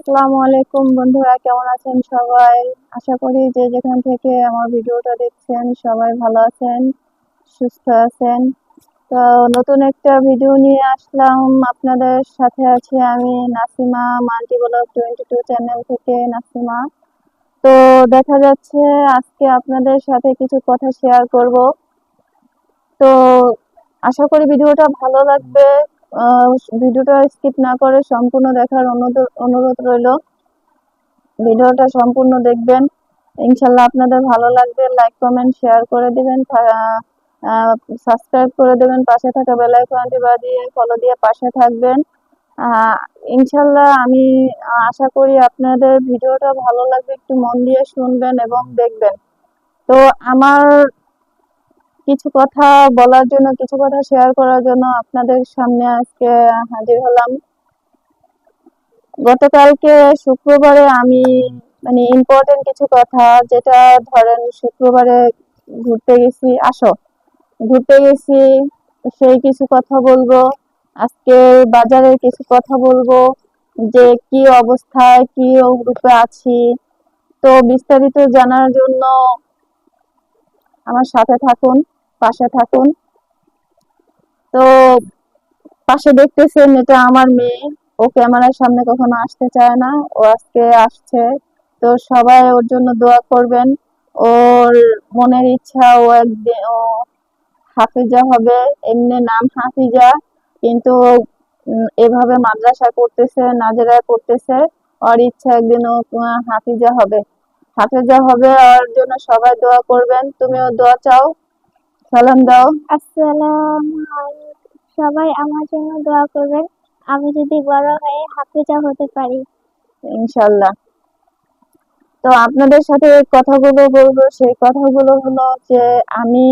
আসসালামু আলাইকুম বন্ধুরা, কেমন আছেন সবাই? আশা করি যে যেখান থেকে আমার ভিডিওটা দেখছেন সবাই ভালো আছেন, সুস্থ আছেন। তো নতুন একটা ভিডিও নিয়ে আসলাম। আপনাদের সাথে আছি আমি Nasima, multi blog twenty two channel থেকে নাসিমা। তো দেখা যাচ্ছে আজকে আপনাদের সাথে কিছু কথা শেয়ার করব। তো আশা করি ভিডিওটা ভালো লাগবে। ভিডিওটা স্কিপ না করে সম্পূর্ণ দেখার অনুরোধ রইল। ভিডিওটা সম্পূর্ণ দেখবেন। ইনশাল্লাহ আপনাদের ভালো লাগবে লাইক কমেন্ট শেয়ার করে দিবেন সাবস্ক্রাইব করে দেবেন, পাশে থাকা বেল আইকনটি বাজিয়ে ফলো দিয়ে পাশে থাকবেন। ইনশাল্লাহ আমি আশা করি আপনাদের ভিডিওটা ভালো লাগবে, একটু মন দিয়ে শুনবেন এবং দেখবেন। তো আমার কিছু কথা বলার জন্য, কিছু কথা শেয়ার করার জন্য আপনাদের সামনে আজকে হাজির হলাম। গতকালকে শুক্রবারে আমি মানে ইম্পর্টেন্ট কিছু কথা, যেটা ধরেন শুক্রবারে ঘুরতে গেছি, আসো। ঘুরতে গেছি, সেই কিছু কথা বলব। আজকে বাজারের কিছু কথা বলব, যে কি অবস্থায়, কি রূপে আছি। তো বিস্তারিত জানার জন্য আমার সাথে থাকুন। পাশে থাকুন। তো পাশে দেখতেছেন এটা আমার মেয়ে। ও ক্যামেরার সামনে কখনো আসতে চায় না। ও আজকে আসছে। তো সবাই ওর জন্য দোয়া করবেন। ওর মনের ইচ্ছা ও একদিন ও হাফিজা হবে, এমনি নাম হাফিজা। কিন্তু এভাবে মাদ্রাসা করতেছে, নাজেরা করতেছে। ওর ইচ্ছা একদিন ও হাফিজা হবে। হাফিজা হবে, ওর জন্য সবাই দোয়া করবেন। তুমিও দোয়া চাও। সালাম দাও। আসসালামু সবাই আমার জন্য দোয়া করবেন। আমি যদি বড় হয়ে হাফেজা হতে পারি। ইনশাল্লাহ তো আপনাদের সাথে কথাগুলো বলব সেই কথাগুলো হলো যে আমি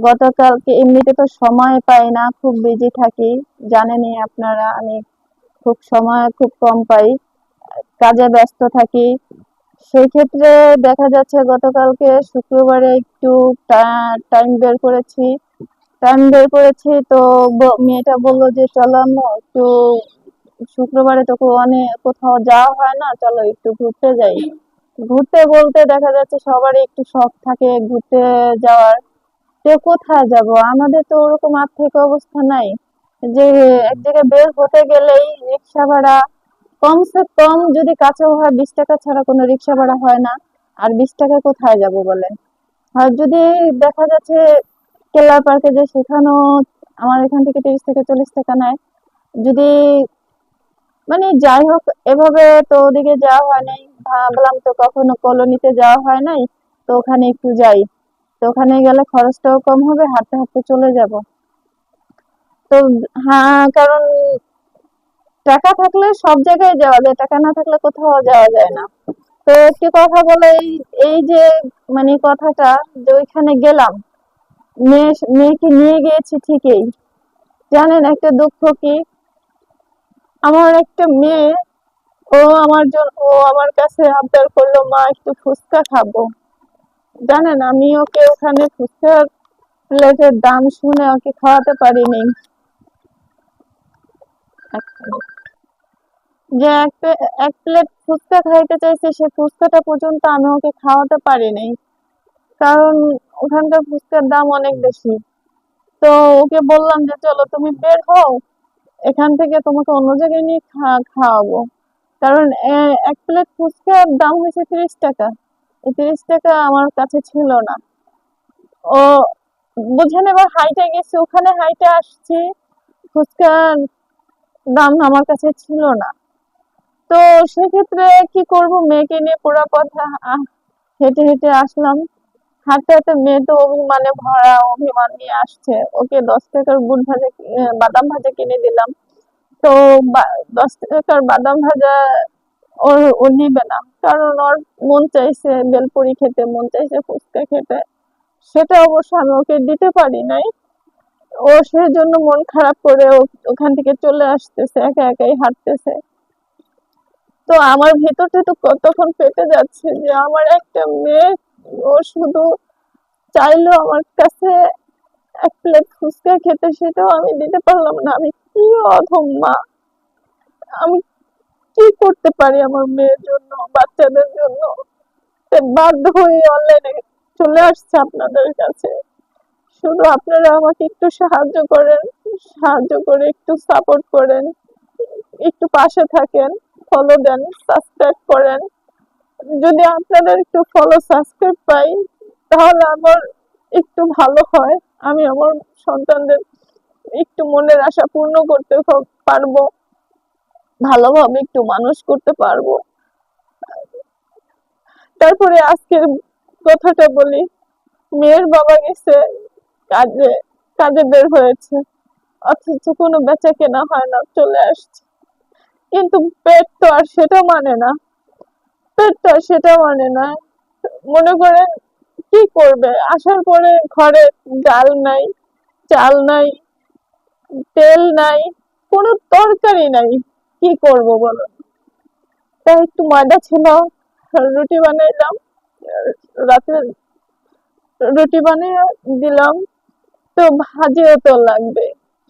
গতকালকে এমনিতে তো সময় পাই না খুব বিজি থাকি। জানেনই আপনারা আমি খুব সময় খুব কম পাই। কাজে ব্যস্ত থাকি। সেই ক্ষেত্রে দেখা যাচ্ছে গতকালকে শুক্রবারে একটু টাইম বের করেছি। টাইম বের করেছি তো মেয়েটা বলল যে, চলো আম্মু, একটু শুক্রবারে তো অনেক কোথাও যাওয়া হয় না? চলো একটু ঘুরতে যাই। ঘুরতে বলতে দেখা যাচ্ছে সবারই একটু শখ থাকে ঘুরতে যাওয়ার। তো কোথায় যাব? আমাদের তো ওরকম আর্থিক অবস্থা নাই। যে এক জায়গায় বের হতে গেলেই রিক্সা ভাড়া কমসে কম যদি কাছেও হয় বিশ টাকা ছাড়া কোনো রিক্সা ভাড়া হয় না, আর বিশ টাকা কোথায় যাব বলেন? আর যদি দেখা যাচ্ছে কেল্লা পার্কে যে সেখানেও আমার এখান থেকে তিরিশ থেকে চল্লিশ টাকা নেয়, যদি মানে যাই হোক, এভাবে তো ওদিকে যাওয়া হয় নাই। ভাবলাম তো কখনো কলোনিতে যাওয়া হয় নাই, তো ওখানে একটু যাই। তো ওখানে গেলে খরচটাও কম হবে, হাঁটতে হাঁটতে চলে যাব। তো হ্যাঁ কারণ টাকা থাকলে সব জায়গায় যাওয়া যায়, টাকা না থাকলে কোথাও যাওয়া যায় না। তো একটি কথা বলে, এই যে মানে কথাটা যে ওইখানে গেলাম, মেয়ে, মেয়েকে নিয়ে গিয়েছি ঠিকই। জানেন একটা দুঃখ কি? আমার একটা মেয়ে, ও আমার ও আমার কাছে আবদার করল, মা, একটু ফুচকা খাব। জানেন, আমি ওকে ওখানে ফুচকার প্লেটের দাম শুনে ওকে খাওয়াতে পারিনি। এক মিনিট। যে এক প্লে- এক প্লেট ফুচকা খাইতে চাইছে, সে ফুচকাটা পর্যন্ত আমি ওকে খাওয়াতে পারিনি। কারণ ওখানকার ফুচকার দাম অনেক বেশি। তো ওকে বললাম যে, চলো তুমি বের হও। এখান থেকে তোমাকে অন্য জায়গায় নিয়ে খাওয়াবো। কারণ এক প্লেট ফুচকার দাম হয়েছে তিরিশ টাকা। এই তিরিশ টাকা আমার কাছে ছিল না। ও বুঝেন এবার হাইটে গেছি। ওখানে হাইটে আসছি। ফুচকার দাম আমার কাছে ছিল না। তো সেক্ষেত্রে কি করব? মেয়েকে নিয়ে পুরো পথে হেঁটে হেঁটে আসলাম। হাঁটতে হাঁটতে মেয়ে তো অভিমানে ভরা অভিমান নিয়ে আসছে। ওকে দশ টাকার বুট ভাজা বাদাম ভাজা কিনে দিলাম। তো দশ টাকার বাদাম ভাজা ওর, ও নিবে না। কারণ ওর মন চাইছে বেলপুরি খেতে, মন চাইছে ফুচকা খেতে। সেটা অবশ্য আমি ওকে দিতে পারি নাই। ও সেজন্য মন খারাপ করে ওখান থেকে চলে আসতেছে, একা একাই হাঁটতেছে। তো আমার ভেতরটা তো কতক্ষণ পেতে যাচ্ছে যে আমার একটা মেয়ে, ও শুধু চাইলো আমার কাছে এক প্লেট ফুচকা খেতে, সেটাও আমি দিতে পারলাম না। আমি কি অধম মা? আমি কি করতে পারি আমার মেয়ের জন্য, বাচ্চাদের জন্য? বাধ্য হয়ে অনলাইনে চলে আসছে আপনাদের কাছে। শুধু আপনারা আমাকে একটু সাহায্য করেন, সাহায্য করে একটু সাপোর্ট করেন, একটু পাশে থাকেন। ফলো দেন সাবস্ক্রাইব করেন। যদি আপনাদের একটু ফলো সাবস্ক্রাইব পাই, তাহলে আমার একটু ভালো হয়। আমি আমার সন্তানদের একটু মনের আশা পূর্ণ করতে পারব। ভালোভাবে একটু মানুষ করতে পারব। তারপরে আজকের কথাটা বলি। মেয়ের বাবা গেছে, কাজে কাজে বের হয়েছে। অথচ কোনো বেচা কেনা হয় না, চলে আসছে। কিন্তু পেট তো আর সেটা মানে না। পেট তো আর সেটা মানে না। মনে করেন, কি করবে? আসার পরে ঘরে ডাল নাই, চাল নাই, তেল নাই, কোনো তরকারি নাই। কি করব বলো? তাই একটু ময়দা ছিল, রুটি বানাইলাম, রাতে রুটি বানিয়ে দিলাম। তো ভাজিও তো লাগবে।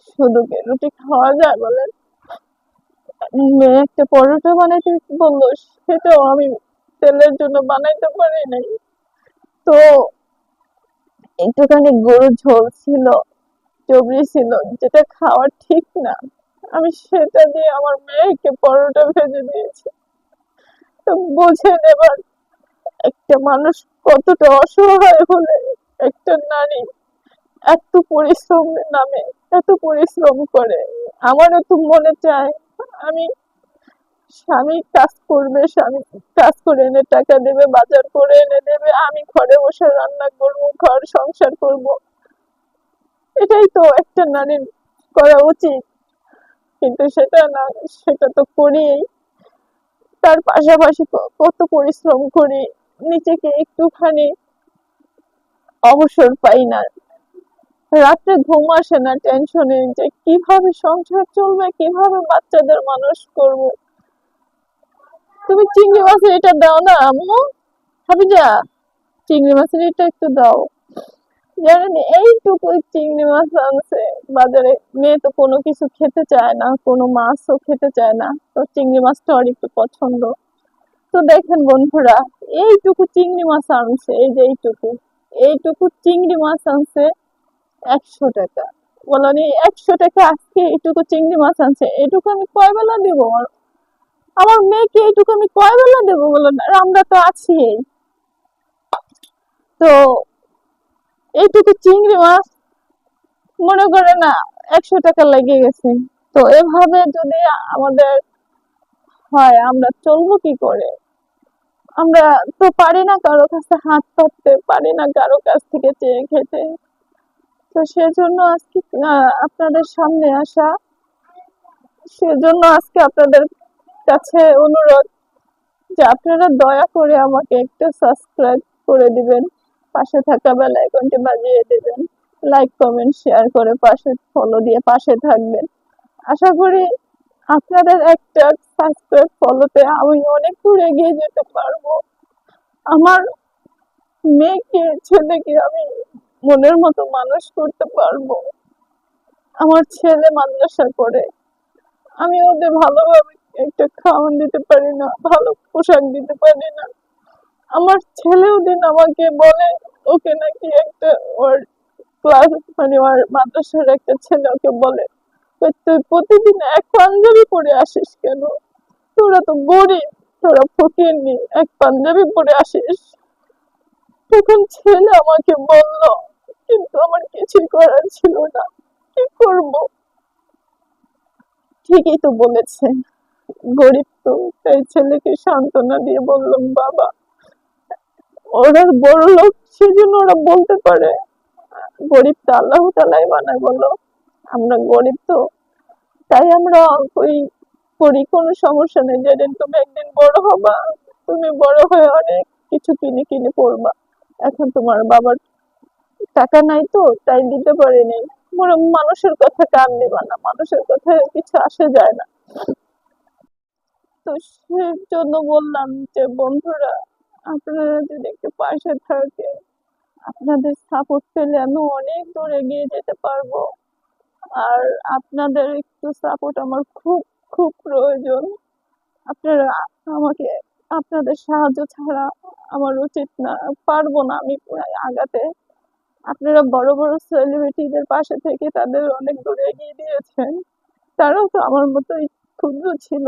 শুধু রুটি খাওয়া যায় বলেন? একটা পরোটা বানাইতে বলল, সেটাও আমি তেলের জন্য বানাইতে পারি নাই। তো একটুখানি গরুর ঝোল ছিল চবড়ি ছিল, যেটা খাওয়া ঠিক না। আমি সেটা দিয়ে আমার মেয়েকে পরোটা ভেজে দিয়েছি। তো বুঝে নেবার একটা মানুষ কতটা অসহায় হলে একটা নারী এত পরিশ্রমের নামে, এত পরিশ্রম করে। আমারও তো মনে চায় আমি স্বামী কাজ করবে, স্বামী কাজ করে এনে টাকা দেবে, বাজার করে এনে দেবে, আমি ঘরে বসে রান্না করব, ঘর সংসার করব। এটাই তো একটা নারীর করা উচিত। কিন্তু সেটা না, সেটা তো করিই তার পাশাপাশি কত পরিশ্রম করি, নিজেকে একটুখানি অবসর পাই না। রাত্রে ঘুম আসে না টেনশনে যে কীভাবে সংসার চলবে, কীভাবে বাচ্চাদের মানুষ করব? তুমি চিংড়ি মাছের এটা দাও না, আম্মু। হাবিজা চিংড়ি মাছের এটা একটু দাও। জানেন এইটুকু চিংড়ি মাছ আনছে। বাজারে মেয়ে তো কোনো কিছু খেতে চায় না, কোনো মাছও খেতে চায় না। তো চিংড়ি মাছটা ওর একটু পছন্দ। তো দেখেন বন্ধুরা, এইটুকু চিংড়ি মাছ আনছে, এই যে এইটুকু। এইটুকু চিংড়ি মাছ আনছে একশো টাকা। এই একশো টাকা আজকে এইটুকু চিংড়ি মাছ আনছে, এইটুকু আমি কয় বেলা দেবো? আমার মেয়েকে এইটুকু আমি কয় বেলা দেবো? আর আমরা তো আছি। তো এইটুকু চিংড়ি মাছ, মনে করে না, একশো টাকা লেগে গেছে। তো এভাবে যদি আমাদের হয়, আমরা চলবো কি করে? আমরা তো পারি না কারও কাছে হাত পাততে, পারি না কারও কাছ থেকে চেয়ে খেতে। তো সেজন্য আজকে আপনাদের সামনে আসা, সেজন্য আজকে আপনাদের কাছে অনুরোধ যে আপনারা দয়া করে আমাকে একটু সাবস্ক্রাইব করে দিবেন, পাশে থাকা বেল আইকনটি বাজিয়ে দিবেন লাইক কমেন্ট শেয়ার করে পাশে ফলো দিয়ে পাশে থাকবেন। আশা করি আপনাদের একটা সাবস্ক্রাইব ফলোতে আমি অনেক দূর এগিয়ে যেতে পারব। আমার মেয়েকে, ছেলেকে আমি মনের মতো মানুষ করতে পারব। আমার ছেলে মাদ্রাসা করে আমি ওদের ভালোভাবে একটা খাওয়ান দিতে পারি না, ভালো পোশাক দিতে পারি না। আমার ছেলেও দিন আমাকে বলে, ওকে নাকি একটা ওর ক্লাস মানে ওর মাদ্রাসার একটা ছেলে ওকে বলে তুই প্রতিদিন এক পাঞ্জাবি পরে আসিস কেন? তোরা তো গরিব, তোরা ফকির নি, এক পাঞ্জাবি পরে আসিস? তখন ছেলে আমাকে বলল কিন্তু আমার কিছুই করার ছিল না। কি করব? ঠিকই তো বলেছে গরিব তো, তাই ছেলেকে সান্ত্বনা দিয়ে বললাম, বাবা, ওরা বড় লোক সেজন্য ওরা বলতে পারে। গরিব তো আল্লাহ তালাই বানায় বলো। আমরা গরিব তো, তাই আমরা ওই করি, কোনো সমস্যা নেই। যেদিন তুমি একদিন বড় হবা, তুমি বড় হয়ে অনেক কিছু কিনে কিনে পড়বা। এখন তোমার বাবার টাকা নাই তো, তাই দিতে পারিনি মানুষের কথা কান দিবা না, মানুষের কথা কিছু আসে যায় না। তো সেজন্য বললাম যে, বন্ধুরা, আপনারা যদি একটু পাশে থাকে, আপনাদের সাপোর্ট পেলে আমি অনেক দূর এগিয়ে যেতে পারব। আর আপনাদের একটু সাপোর্ট আমার খুব খুব প্রয়োজন। আপনারা আমাকে, আপনাদের সাহায্য ছাড়া আমার উচিত না, পারব না আমি আগাতে। আপনারা বড় বড় সেলিব্রিটিদের পাশে থেকে তাদের অনেক দূরে এগিয়ে দিয়েছেন। তারাও তো আমার মতোই ক্ষুদ্র ছিল।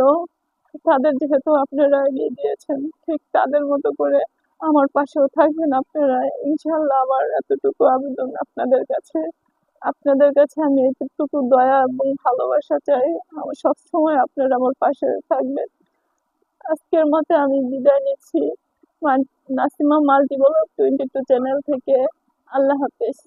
তাদের যেহেতু আপনারা এগিয়ে দিয়েছেন, ঠিক তাদের মতো করে আমার পাশেও থাকবেন আপনারা। ইনশাল্লাহ আমার এতটুকু আবেদন আপনাদের কাছে। আপনাদের কাছে আমি এতটুকু দয়া এবং ভালোবাসা চাই। আমার সবসময় আপনারা আমার পাশে থাকবেন। আজকের মতে আমি বিদায় নিচ্ছি। Nasima multi blog twenty two channel থেকে আল্লাহ হাফেজ।